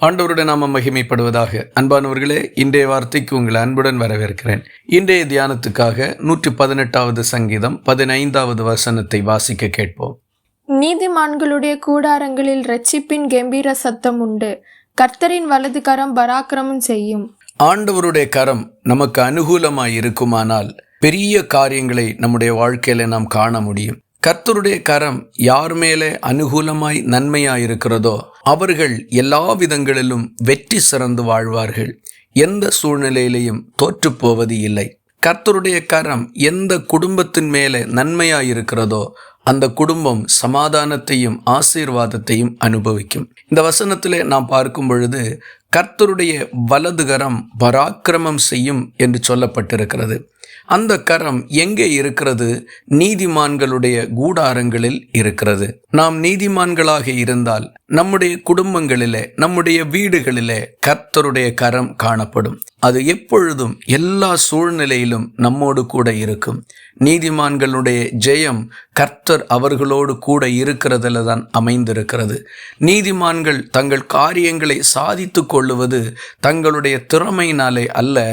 ஆண்டவருடைய நாம மகிமைப்படுவதாக. அன்பானவர்களே இன்றைய வார்த்தைக்கு உங்களை அன்புடன் வரவேற்கிறேன். இன்றைய தியானத்துக்காக நூற்றி பதினெட்டாவது சங்கீதம் பதினைந்தாவது வசனத்தை வாசிக்க கேட்போம். நீதிமான்களுடைய கூடாரங்களில் இரட்சிப்பின் கெம்பீர சத்தம் உண்டு. கர்த்தரின் வலது கரம் பராக்கிரமம் செய்யும். ஆண்டவருடைய கரம் நமக்கு அனுகூலமாய் இருக்குமானால் பெரிய காரியங்களை நம்முடைய வாழ்க்கையில நாம் காண முடியும். கர்த்தருடைய கரம் யார் மேலே அனுகூலமாய் நன்மையாய் இருக்கிறதோ அவர்கள் எல்லா விதங்களிலும் வெற்றி சிறந்து வாழ்வார்கள். எந்த சூழ்நிலையிலையும் தோற்றுப்போவது இல்லை. கர்த்தருடைய கரம் எந்த குடும்பத்தின் மேலே நன்மையாக இருக்கிறதோ அந்த குடும்பம் சமாதானத்தையும் ஆசீர்வாதத்தையும் அனுபவிக்கும். இந்த வசனத்திலே நாம் பார்க்கும் பொழுது கர்த்தருடைய வலது கரம் பராக்கிரமம் செய்யும் என்று சொல்லப்பட்டிருக்கிறது. அந்த கரம் எங்கே இருக்கிறது? நீதிமான்களுடைய கூடாரங்களில் இருக்கிறது. நாம் நீதிமான்களாக இருந்தால் நம்முடைய குடும்பங்களிலே நம்முடைய வீடுகளிலே கர்த்தருடைய கரம் காணப்படும். அது எப்பொழுதும் எல்லா சூழ்நிலையிலும் நம்மோடு கூட இருக்கும். நீதிமான்களுடைய ஜெயம் கர்த்தர் அவர்களோடு கூட இருக்கிறதுல தான் அமைந்திருக்கிறது. நீதிமான்கள் தங்கள் காரியங்களை சாதித்து கொள்ளுவது தங்களுடைய திறமையினாலே அல்ல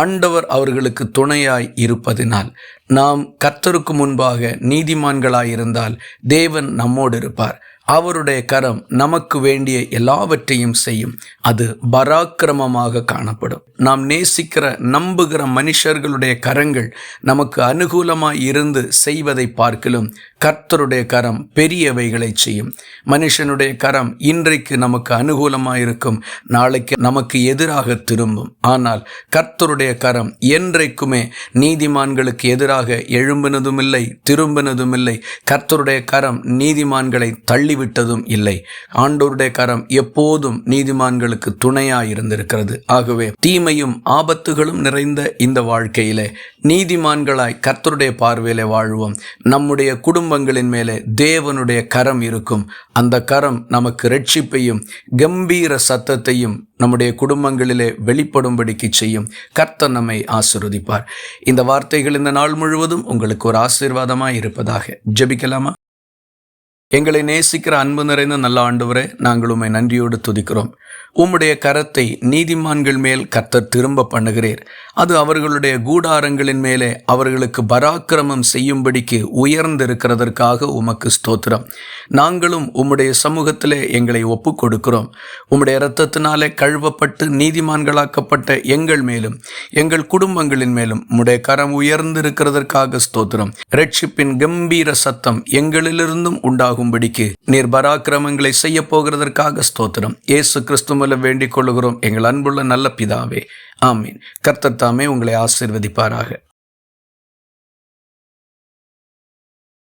ஆண்டவர் அவர்களுக்கு துணையாய் இருப்பதினால். நாம் கர்த்தருக்கு முன்பாக நீதிமான்களாயிருந்தால் தேவன் நம்மோடு இருப்பார். அவருடைய கரம் நமக்கு வேண்டிய எல்லாவற்றையும் செய்யும். அது பராக்கிரமமாக காணப்படும். நாம் நேசிக்கிற நம்புகிற மனுஷர்களுடைய கரங்கள் நமக்கு அனுகூலமாய் இருந்து செய்வதை பார்க்கலும் கர்த்தருடைய கரம் பெரியவைகளை செய்யும். மனுஷனுடைய கரம் இன்றைக்கு நமக்கு அனுகூலமாக இருக்கும் நாளைக்கு நமக்கு எதிராக திரும்பும். ஆனால் கர்த்தருடைய கரம் என்றைக்குமே நீதிமான்களுக்கு எதிராக எழும்பினதும் இல்லை திரும்பினதும் இல்லை கர்த்தருடைய கரம் நீதிமான்களை தள்ளி தள்ளிவிட்டதும் இல்லை. ஆண்டோருடைய கரம் எப்போதும் நீதிமான்களுக்கு துணையாய் இருந்திருக்கிறது ஆகவே தீமையும் ஆபத்துகளும் நிறைந்த இந்த வாழ்க்கையிலே நீதிமான்களாய் கர்த்தருடைய பார்வையிலே வாழ்வோம். நம்முடைய குடும்பங்களின் மேலே தேவனுடைய கரம் இருக்கும். அந்த கரம் நமக்கு ரட்சிப்பையும் கம்பீர சத்தத்தையும் நம்முடைய குடும்பங்களிலே வெளிப்படும்படிக்கு செய்யும். கர்த்த நம்மை ஆசிர்வதிப்பார். இந்த வார்த்தைகள் இந்த நாள் முழுவதும் உங்களுக்கு ஒரு ஆசீர்வாதமாக இருப்பதாக. ஜபிக்கலாமா? எங்களை நேசிக்கிற அன்பு நிறைந்த நல்ல ஆண்டவரே நாங்கள் உம்மை நன்றியோடு துதிக்கிறோம். உம்முடைய கரத்தை நீதிமான்கள் மேல் கர்த்தர் திரும்ப பண்ணுகிறீர். அது அவர்களுடைய கூடாரங்களின் மேலே அவர்களுக்கு பராக்கிரமம் செய்யும்படிக்கு உயர்ந்திருக்கிறதற்காக உமக்கு ஸ்தோத்திரம். நாங்களும் உம்முடைய சமூகத்திலே எங்களை ஒப்பு கொடுக்கிறோம் உம்முடைய இரத்தத்தினாலே கழுவப்பட்டு நீதிமான்களாக்கப்பட்ட எங்கள் மேலும் எங்கள் குடும்பங்களின் மேலும் உம்முடைய கரம் உயர்ந்திருக்கிறதற்காக ஸ்தோத்திரம். ரட்சிப்பின் கம்பீர சத்தம் எங்களிலிருந்தும் உண்டாகும். உண்டாகும்படிக்கு நீர் பராக்கிரமங்களை செய்ய போகிறதற்காக ஸ்தோத்திரம். இயேசு கிறிஸ்து வேண்டிக் கொள்ளுகிறோம். எங்கள் அன்புள்ள நல்ல பிதாவே. ஆமீன். கர்த்தர் தாமே உங்களை ஆசீர்வதிப்பாராக.